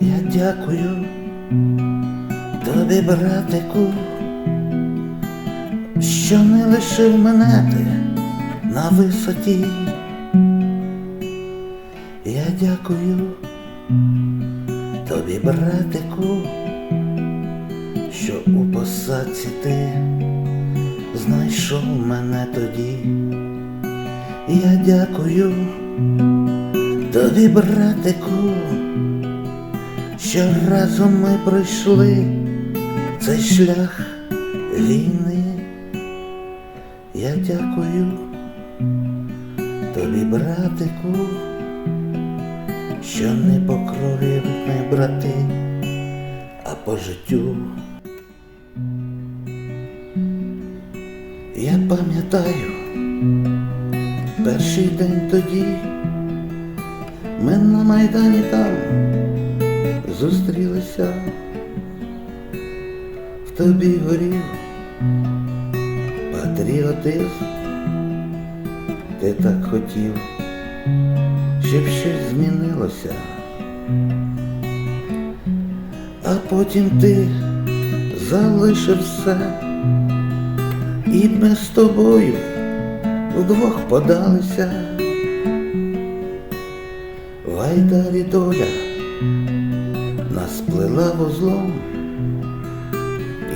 Я дякую тобі, братику, що не лишив мене ти на висоті. Я дякую тобі, братику, що у посадці ти знайшов мене тоді. Я дякую тобі, братику, що разом ми пройшли цей шлях війни. Я дякую тобі, братику, що не по крові ми брати, а по життю. Я пам'ятаю перший день тоді. Ми на Майдані там зустрілися, в тобі горів патріотизм, ти так хотів, щоб щось змінилося, а потім ти залишив все, і ми з тобою вдвох подалися. В Айдарі доля нас плела вузлом,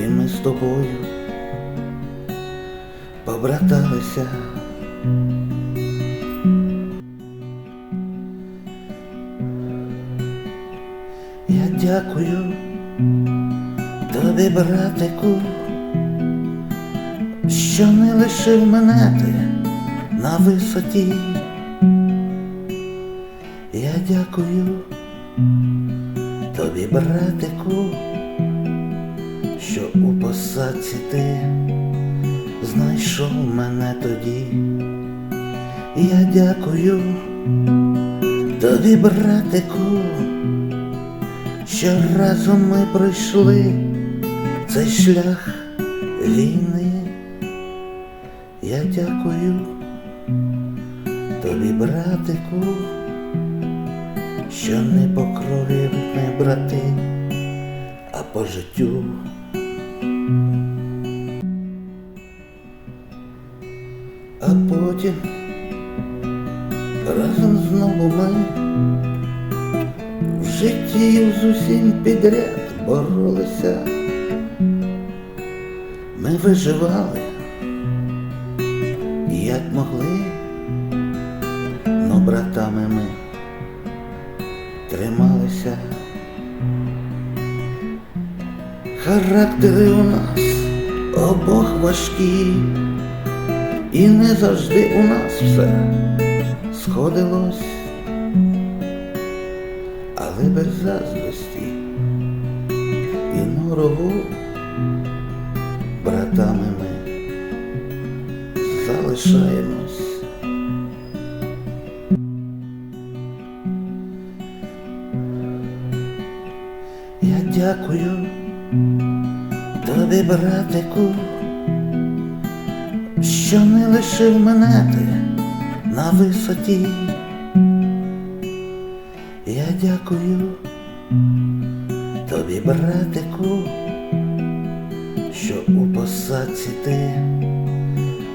і ми з тобою побраталися. Я дякую тобі, братику, що не лишив мене ти на висоті. Я дякую тобі, братику, що у посадці ти знайшов мене тоді. Я дякую тобі, братику, що разом ми пройшли цей шлях війни. Я дякую тобі, братику що не по крові ми брати, а по життю. А потім разом знову ми в житті з усім підряд боролися. Ми виживали, як могли, братами ми трималися. Характери у нас обох важкі, і не завжди у нас все сходилось, але без заздрості і норову братами ми залишаємось. Дякую тобі, братику, що не лишив мене ти на висоті. Я дякую тобі, братику, що у посадці ти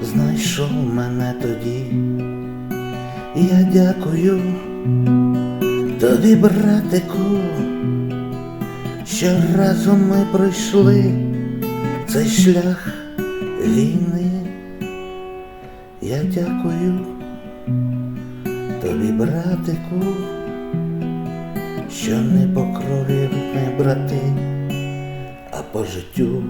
знайшов мене тоді. Я дякую тобі, братику що разом ми пройшли цей шлях війни. Я дякую тобі, братику, що не по крові не брати, а по життю.